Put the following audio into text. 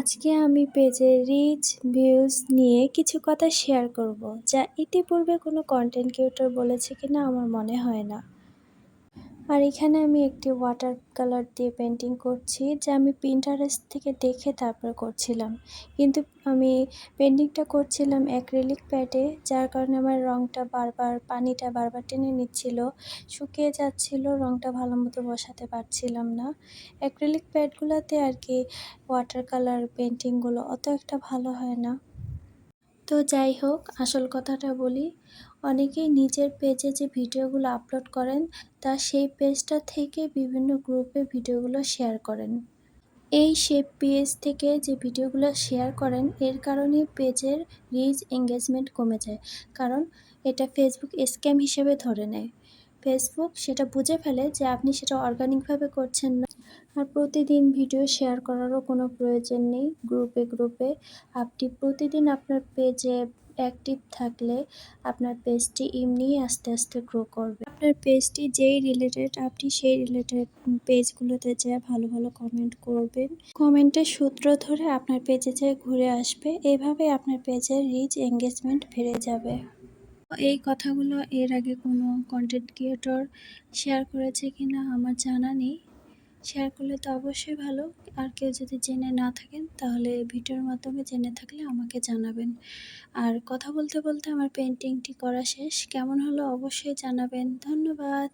আজকে আমি পেজে রিচ ভিউজ নিয়ে কিছু কথা শেয়ার করব, যা ইতিপূর্বে কোনো কন্টেন্ট ক্রিয়েটর বলেছে কিনা আমার মনে হয় না। আর এখানে আমি একটি ওয়াটার কালার দিয়ে পেন্টিং করছি, যা আমি পিন্টারেস্ট থেকে দেখে তারপর করছিলাম। কিন্তু আমি পেন্টিংটা করছিলাম অ্যাক্রিলিক প্যাডে যার কারণে আমার রঙটা বারবার, পানিটা বারবার টেনে নিচ্ছিল, শুকিয়ে যাচ্ছিল রঙটা ভালো মতো বসাতে পারছিলাম না। অ্যাক্রিলিক প্যাডগুলোতে আর কি ওয়াটার কালার পেন্টিংগুলো অত একটা ভালো হয় না। তো যাই হোক, আসল কথাটা বলি। অনেকেই নিজের পেজে যে ভিডিওগুলো আপলোড করেন, তা সেই পেজটা থেকে বিভিন্ন গ্রুপে ভিডিওগুলো শেয়ার করেন। এই শেপ পেজ থেকে যে ভিডিওগুলো শেয়ার করেন, এর কারণে পেজের রিচ এঙ্গেজমেন্ট কমে যায়। কারণ এটা ফেসবুক স্ক্যাম হিসেবে ধরে নেয়। ফেসবুক সেটা বুঝে ফেলে যে আপনি সেটা অর্গানিকভাবে করছেন না। আর প্রতিদিন ভিডিও শেয়ার করারও কোনো প্রয়োজন নেই। গ্রুপে গ্রুপে আপনি প্রতিদিন আপনার পেজে অ্যাক্টিভ থাকলে আপনার পেজটি এমনিই আস্তে আস্তে গ্রো করবে। আপনার পেজটি যেই রিলেটেড আপনি সেই রিলেটেড পেজগুলোতে যেয়ে ভালো ভালো কমেন্ট করবেন। কমেন্টের সূত্র ধরে আপনার পেজে যেয়ে ঘুরে আসবে। এভাবে আপনার পেজের রিচ এঙ্গেজমেন্ট বেড়ে যাবে। এই কথাগুলো এর আগে কোনো কন্টেন্ট ক্রিয়েটর শেয়ার করেছে কিনা আমার জানা নেই। শেয়ার করলে তো অবশ্যই ভালো। আর কেউ যদি জেনে না থাকেন, তাহলে ভিডিওর মাধ্যমে জেনে থাকলে আমাকে জানাবেন। আর কথা বলতে বলতে আমার পেন্টিংটি করা শেষ। কেমন হলো অবশ্যই জানাবেন। ধন্যবাদ।